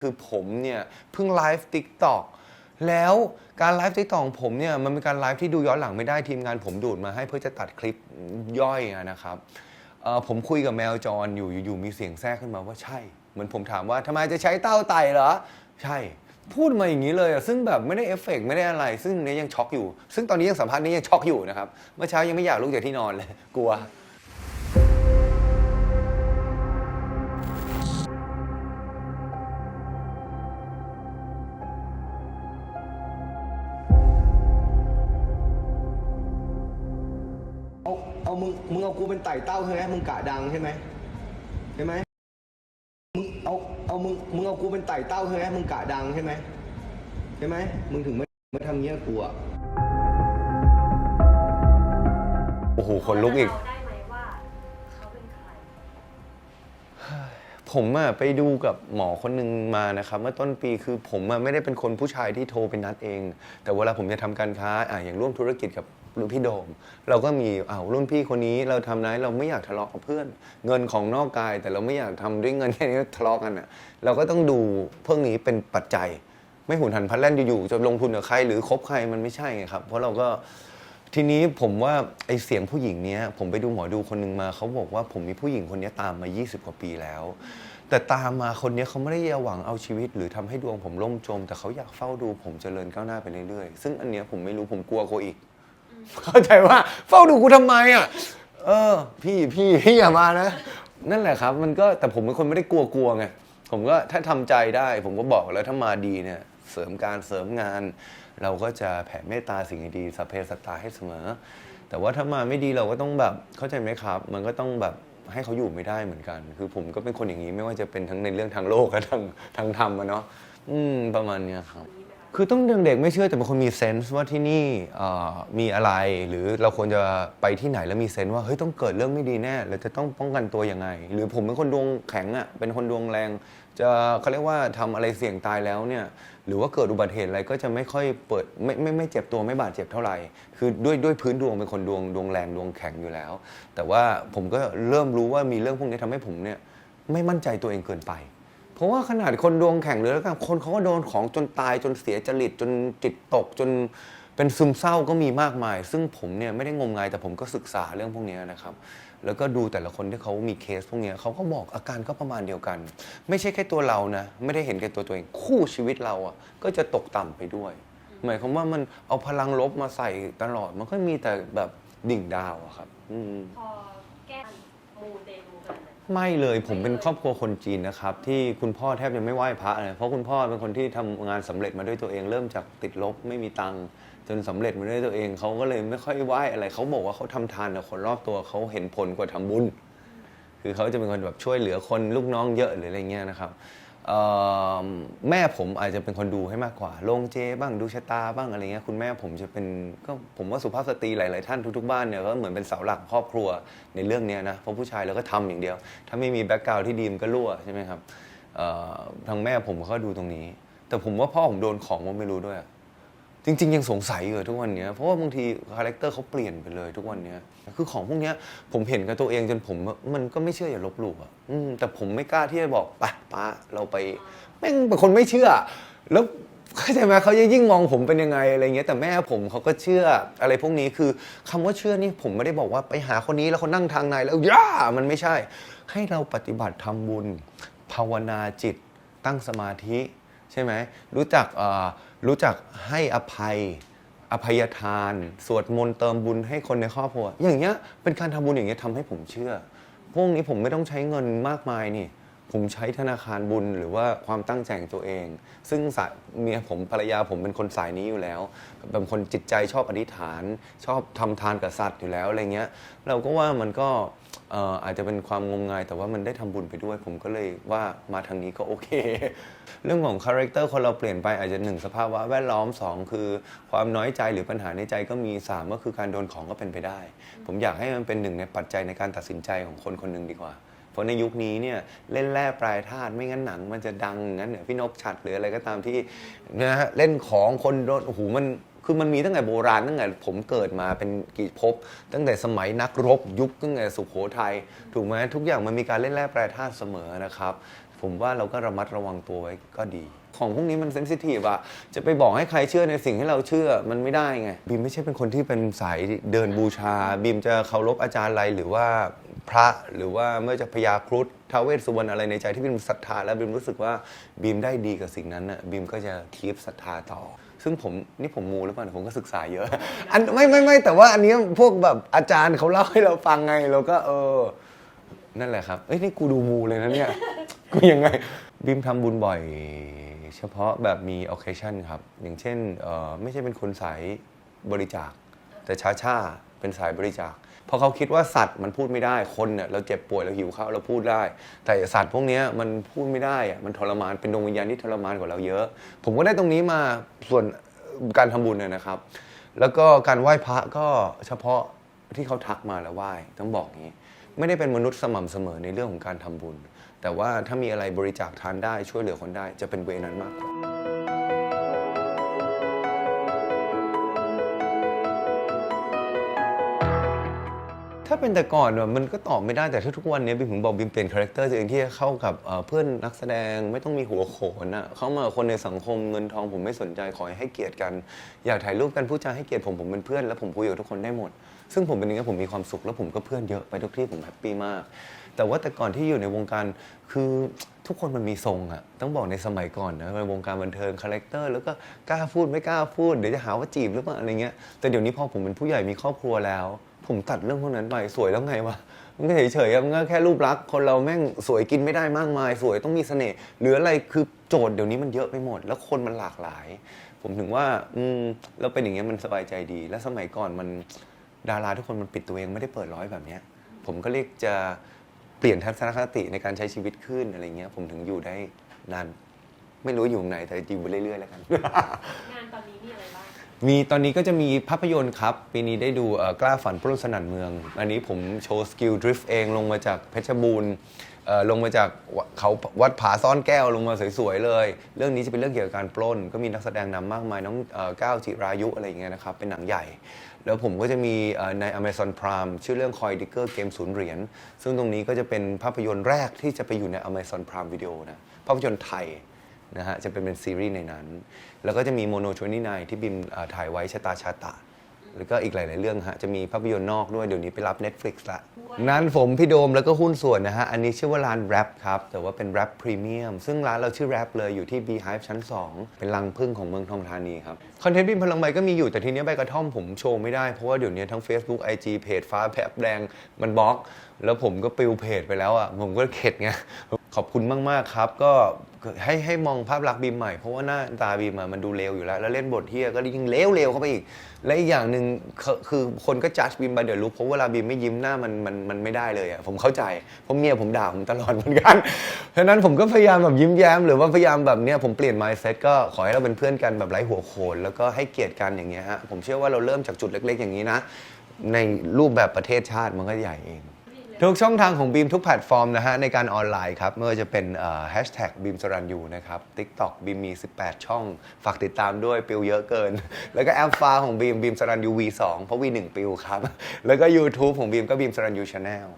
คือผมเนี่ยเพิ่งไลฟ์ติ๊กต็อกแล้วการไลฟ์ติ๊กต็อกของผมเนี่ยมันเป็นการไลฟ์ที่ดูย้อนหลังไม่ได้ทีมงานผมดูดมาให้เพื่อจะตัดคลิปย่อยนะครับเอ่อผมคุยกับแมวจรอยู่อยู่ๆมีเสียงแทรกขึ้นมาว่าใช่ เหมือนผมถามว่าทำไมจะใช้เต้าไตเหรอ ใช่ พูดมาอย่างนี้เลยอะซึ่งแบบไม่ได้เอฟเฟกต์ไม่ได้อะไร ซึ่งเนี้ยยังช็อกอยู่ ซึ่งตอนนี้ยังสัมภาษณ์นี้ยังช็อกอยู่นะครับเมื่อเช้ายังไม่อยากลุกจากที่นอนเลยกลัว มึงมึงเอากูเป็นไต่เต้าใช่ไหมมึงกะดังใช่ไหมใช่ไหมมึงเอาเอามึงมึงเอากูเป็นไต่เต้าใช่ไหมมึงกะดังใช่ไหมใช่ไหมมึงถึงไม่ไม่ทำเงี้ยกูอะ โอ้โหคนลุกอีก เราได้ ผมอะไปดูกับหมอคนหนึ่งมานะครับเมื่อต้นปีคือผมอะไม่ได้เป็นคนผู้ชายที่โทรไปนัดเอง แต่เวลาผมจะทำการค้าอะอย่างร่วมธุรกิจกับรุ่นพี่โดม เราก็มีอ้าวรุ่นพี่คนนี้เราทำนะเราไม่อยากทะเลาะกับเพื่อน เงินของนอกกาย แต่เราไม่อยากทำด้วยเงินแค่นี้ทะเลาะกันอะเราก็ต้องดูพวกนี้เป็นปัจจัย ไม่หุนหันพลันแล่นอยู่ๆจะลงทุนกับใครหรือคบใครมันไม่ใช่ไงครับเพราะเราก็ ทีนี้ผมว่าไอเสียงผู้หญิงเนี้ยผมไปดูหมอดูคนหนึ่งมาเขาบอกว่าผมมีผู้หญิงคนเนี้ยตามมา 20 กว่าปีแล้ว แต่ตามมาคนเนี้ยเขาไม่ได้หวังเอาชีวิต หรือทำให้ดวงผมล่มจม แต่เขาอยากเฝ้าดูผมเจริญก้าวหน้าไปเรื่อยๆซึ่งอันเนี้ยผมไม่รู้ผมกลัวเขาอีก เข้าใจว่าเฝ้าดูกูทำไมอะเออ พี่พี่พี่อย่ามานะ นั่นแหละครับ มันก็แต่ผมเป็นคนไม่ได้กลัวกลัวไงผมก็ถ้าทำใจได้ ผมก็บอกแล้วถ้ามาดีเนี่ย เสริมการเสริมงาน เราก็จะแผ่เมตตาสิ่งดีๆสัพเพสัตตาให้เสมอ แต่ว่าถ้ามาไม่ดีเราก็ต้องแบบเข้าใจไหมครับ มันก็ต้องแบบให้เขาอยู่ไม่ได้เหมือนกัน คือผมก็เป็นคนอย่างนี้ไม่ว่าจะเป็นทั้งในเรื่องทางโลกและทางทางธรรมอะเนาะอืมประมาณเนี้ยครับ คือต้องเด็กๆไม่เชื่อแต่เป็นคนมีเซนส์ว่าที่นี่มีอะไร หรือเราควรจะไปที่ไหนแล้วมีเซนส์ว่าเฮ้ยต้องเกิดเรื่องไม่ดีแน่เราจะต้องป้องกันตัวยังไง หรือผมเป็นคนดวงแข็งอะเป็นคนดวงแรง จะเขาเรียกว่าทำอะไรเสี่ยงตายแล้วเนี่ยหรือว่าเกิดอุบัติเหตุอะไรก็จะไม่ค่อยเปิดไม่ไม่ไม่เจ็บตัวไม่บาดเจ็บเท่าไหร่ คือด้วยด้วยพื้นดวงเป็นคนดวงดวงแรงดวงแข็งอยู่แล้ว แต่ว่าผมก็เริ่มรู้ว่ามีเรื่องพวกนี้ทำให้ผมเนี่ยไม่มั่นใจตัวเองเกินไป เพราะว่าขนาดคนดวงแข่งหรือแล้วกันคนเขาก็โดนของจนตายจนเสียจริตจนจิตตกจนเป็นซึมเศร้าก็มีมากมาย ซึ่งผมเนี่ยไม่ได้งมงายแต่ผมก็ศึกษาเรื่องพวกนี้นะครับ แล้วก็ดูแต่ละคนที่เขามีเคสพวกนี้เขาก็บอกอาการก็ประมาณเดียวกัน ไม่ใช่แค่ตัวเรานะ ไม่ได้เห็นแก่ตัวตัวเอง คู่ชีวิตเราอะก็จะตกต่ำไปด้วย หมายความว่ามันเอาพลังลบมาใส่ตลอดมันก็มีแต่แบบดิ่งดาวอะครับ อืมพอแก้มูเตล ไม่เลยผมเป็นครอบครัวคนจีนนะครับ ที่คุณพ่อแทบจะไม่ไหว้พระเลยเพราะคุณพ่อเป็นคนที่ทำงานสำเร็จมาด้วยตัวเองเริ่มจากติดลบไม่มีตังค์จนสำเร็จมาด้วยตัวเองเขาก็เลยไม่ค่อยไหว้อะไรเขาบอกว่าเขาทำทานแต่คนรอบตัวเขาเห็นผลกว่าทำบุญ คือเขาจะเป็นคนแบบช่วยเหลือคนลูกน้องเยอะหรืออะไรเงี้ยนะครับ แม่ผมอาจจะเป็นคนดูให้มากกว่า ลงเจบ้างดูชะตาบ้างอะไรเงี้ยคุณแม่ผมจะเป็นก็ผมว่าสุภาพสตรีหลาย ๆ ท่านทุก ๆ บ้านเนี่ยก็เหมือนเป็นเสาหลักครอบครัวในเรื่องเนี้ยนะเพราะผู้ชายเราก็ทำอย่างเดียว ถ้าไม่มีแบ็กกราวด์ที่ดีมนก็รั่วใช่ไหมครับทางแม่ผมก็ดูตรงนี้ แต่ผมว่าพ่อผมโดนของผมไม่รู้ด้วย จริง ๆ ยังสงสัยอยู่ทุกวันเนี้ยเพราะว่าบางทีคาแรคเตอร์เขาเปลี่ยนไปเลยทุกวันเนี้ยคือของพวกเนี้ยผมเห็นกับตัวเองจนผมมันก็ไม่เชื่ออย่าลบหลู่อะอืมแต่ผมไม่กล้าที่จะบอกไปป้าเราไปแม่งเป็นคนไม่เชื่อ แล้วเข้าใจไหมเขาจะยิ่งมองผมเป็นยังไงอะไรเงี้ยแต่แม่ผมเขาก็เชื่ออะไรพวกนี้คือคำว่าเชื่อนี่ผมไม่ได้บอกว่าไปหาคนนี้แล้วเขานั่งทางในแล้วย่ามันไม่ใช่ ให้เราปฏิบัติทำบุญ ภาวนาจิตตั้งสมาธิ ใช่ไหมรู้จักเอ่อ รู้จักให้อภัย อภัยทาน สวดมนต์เติมบุญให้คนในครอบครัว อย่างเงี้ยเป็นการทำบุญอย่างเงี้ยทำให้ผมเชื่อ พวกนี้ผมไม่ต้องใช้เงินมากมายนี่ ผมใช้ธนาคารบุญหรือว่าความตั้งใจของตัวเอง ซึ่งสายเมียผมภรรยาผมเป็นคนสายนี้อยู่แล้วเป็นคนจิตใจชอบอธิษฐาน ชอบทำทานกับสัตว์อยู่แล้วอะไรเงี้ย เราก็ว่ามันก็ เอ่ออาจจะเป็นความงมงายแต่ว่ามันได้ทำบุญไปด้วย ผมก็เลยว่ามาทางนี้ก็โอเค เรื่องของคาแรคเตอร์คนเราเปลี่ยนไปอาจจะหนึ่งสภาวะแวดล้อมสองคือความน้อยใจหรือปัญหาในใจก็มีสามก็คือการโดนของก็เป็นไปได้ ผมอยากให้มันเป็นหนึ่งในปัจจัยในการตัดสินใจของคนคนหนึ่งดีกว่า ราะในยุคนี้เนี่ยเล่นแร่ปลายธาตุไม่งั้นหนังมันจะดังงั้นเนี่ยพี่นกฉัดหรืออะไรก็ตามที่นะฮะเล่นของคนโดนโอ้โหมันคือมันมีตั้งแต่โบราณตั้งแต่ผมเกิดมาเป็นกี่ภพตั้งแต่สมัยนักรบยุคตั้งแต่สุโขทัยถูกไหมทุกอย่างมันมีการเล่นแร่แปรธาตุเสมอนะครับ ผมว่าเราก็ระมัดระวังตัวไว้ก็ดี ของพวกนี้มันเซนซิทีฟอะจะไปบอกให้ใครเชื่อในสิ่งที่เราเชื่อมันไม่ได้ไง บีมไม่ใช่เป็นคนที่เป็นสายเดินบูชา บีมจะเคารพอาจารย์อะไรหรือว่า พระหรือว่าเมื่อจะพยาครุฑท้าวเวสสุวรรณอะไรในใจที่บีมศรัทธาแล้วบีมรู้สึกว่าบีมได้ดีกับสิ่งนั้นน่ะบีมก็จะคีบศรัทธาต่อ ซึ่งผมนี่ผมมูหรือเปล่าผมก็ศึกษาเยอะ อันไม่ไม่ไม่แต่ว่าอันนี้พวกแบบอาจารย์เขาเล่าให้เราฟังไงเราก็เออ นั่นแหละครับเอ้ยนี่กูดูมูเลยนะเนี่ยกูยังไงบิมทำบุญบ่อยเฉพาะแบบมี occasion ครับ อย่างเช่นเออไม่ใช่เป็นคนสายบริจาคแต่ชาชา เป็นสายบริจาคเพราะเขาคิดว่าสัตว์มันพูดไม่ได้คนเนี่ยเราเจ็บป่วยเราหิวข้าวเราพูดได้ แต่สัตว์พวกนี้มันพูดไม่ได้อะมันทรมานเป็นดวงวิญญาณที่ทรมานกว่าเราเยอะ ผมก็ได้ตรงนี้มาส่วนการทำบุญเนี่ยนะครับ แล้วก็การไหว้พระก็เฉพาะที่เขาทักมาแล้วไหว้ต้องบอกงี้ ไม่ได้เป็นมนุษย์สม่ำเสมอในเรื่องของการทำบุญ แต่ว่าถ้ามีอะไรบริจาคทานได้ช่วยเหลือคนได้จะเป็นเวนั้นมากกว่า ถ้าเป็นแต่ก่อนอะมันก็ตอบไม่ได้แต่ถ้าทุกวันนี้บิมถึงบอกบิมเปลี่ยนคาแรคเตอร์ตัวเองที่จะเข้ากับเอ่อเพื่อนนักแสดงไม่ต้องมีหัวโขนอะเข้ามาคนในสังคมเงินทองผมไม่สนใจขอให้เกียรติกัน อยากถ่ายรูปกันพูดจาให้เกียรติผมผมเป็นเพื่อนแล้วผมคุยกับทุกคนได้หมด ซึ่งผมเป็นอย่างนี้ผมมีความสุขแล้วผมก็เพื่อนเยอะไปทุกที่ผมแฮปปี้มาก แต่ว่าแต่ก่อนที่อยู่ในวงการคือทุกคนมันมีทรงอะต้องบอกในสมัยก่อนนะในวงการบันเทิงคาแรคเตอร์แล้วก็กล้าพูดไม่กล้าพูดเดี๋ยวจะหาว่าจีบหรือเปล่าอะไรเงี้ยแต่เดี๋ยวนี้พอผมเป็นผู้ใหญ่มีครอบครัวแล้ว ผมตัดเรื่องพวกนั้นไปสวยแล้วไงวะมันก็เฉยๆอะมันก็แค่รูปลักษณ์คนเราแม่งสวยกินไม่ได้มากมาย สวยต้องมีเสน่ห์หรืออะไรคือโจทย์เดี๋ยวนี้มันเยอะไปหมด แล้วคนมันหลากหลาย ผมถึงว่า อืมเราเป็นอย่างเงี้ยมันสบายใจดี และสมัยก่อนมันดาราทุกคนมันปิดตัวเองไม่ได้เปิดร้อยแบบเนี้ย ผมก็เรียกจะเปลี่ยนทัศนคติในการใช้ชีวิตขึ้นอะไรเงี้ย ผมถึงอยู่ได้นาน ไม่รู้อยู่ไหนแต่อยู่ไปเรื่อยๆแล้วกัน งานตอนนี้มีอะไรบ้าง มีตอนนี้ก็จะมีภาพยนตร์ครับ ปีนี้ได้ดูเอ่อกล้าฝันปล้นสนั่นเมือง อันนี้ผมโชว์สกิลดริฟต์เองลงมาจากเพชรบูรณ์เอ่อลงมาจากวเขาวัดผาซ่อนแก้วลงมาสวยๆเลย เรื่องนี้จะเป็นเรื่องเกี่ยวกับการปล้น ก็มีนักแสดงนำมากมายน้องเอ่อก้าวจิรายุอะไรอย่างเงี้ยนะครับ เป็นหนังใหญ่ แล้วผมก็จะมีเอ่อใน Amazon Prime ชื่อเรื่องคอยดิเกอร์เกมศูนย์เหรียญซึ่งตรงนี้ก็จะเป็นภาพยนตร์แรกที่จะไปอยู่ใน Amazon Prime Video นะภาพยนตร์ไทย นะฮะจะเป็นเป็นซีรีส์ในนั้น แล้วก็จะมีโมโนชวนี่นที่บิมถ่ายไว้ชะตาชาตะ แล้วก็อีกหลาย ๆ เรื่องฮะจะมีภาพยนตร์นอกด้วยเดี๋ยวนี้ไปรับ Netflix ละนั้นผมพี่โดมแล้วก็หุ้นส่วนนะฮะ อันนี้ชื่อว่าร้านแรปครับ แต่ว่าเป็นแรปพรีเมียมซึ่งร้านเราชื่อแรปเลยอยู่ที่ Beehive ชั้น 2 เป็นรังพึ่งของเมืองทองธานีครับ คอนเทนต์บิมพลังใบก็มีอยู่แต่ทีเนี้ยใบกระท่อมผมโชว์ไม่ได้ เพราะว่าเดี๋ยวนี้ทั้ง Facebook IG เพจฟ้าแผบแดงมันบล็อก แล้วผมก็ปิวเพจไปแล้วอะผมก็เข็ดไง ขอบคุณมาก ๆ ครับ ก็ให้ให้มองภาพลักษณ์บีมใหม่ เพราะว่าหน้าตาบีมอะมันดูเลวอยู่แล้ว แล้วเล่นบทเฮียก็ยิ่งเลวเลวเข้าไปอีก และอีกอย่างหนึ่งคือคือคนก็จัดบีมไปเดี๋ยวรู้เพราะเวลาบีมไม่ยิ้มหน้ามันมันมันไม่ได้เลยอะผมเข้าใจเพราะเมียผมด่าผมตลอดเหมือนกันฉะนั้นผมก็พยายามแบบยิ้มแย้ม หรือว่าพยายามแบบเนี้ยผมเปลี่ยน mindset ก็ขอให้เราเป็นเพื่อนกันแบบไร้หัวโขนแล้วก็ให้เกียรติกันอย่างเงี้ยฮะผมเชื่อว่าเราเริ่มจากจุดเล็ก ๆ อย่างนี้นะ ในรูปแบบประเทศชาติมันก็ใหญ่เอง ทุกช่องทางของบีมทุกแพลตฟอร์มนะฮะ ในการออนไลน์ครับไม่ว่าจะเป็นแฮชแท็กบีมสรันยูนะครับ TikTok บีมมี 18 ช่อง ฝากติดตามด้วยปิวเยอะเกิน แล้วก็แอปฟ้าของบีมบีมสรันยู V2 เพราะ V1 ปิวครับ แล้วก็ YouTube ของบีมก็บีมสรันยูชาแนล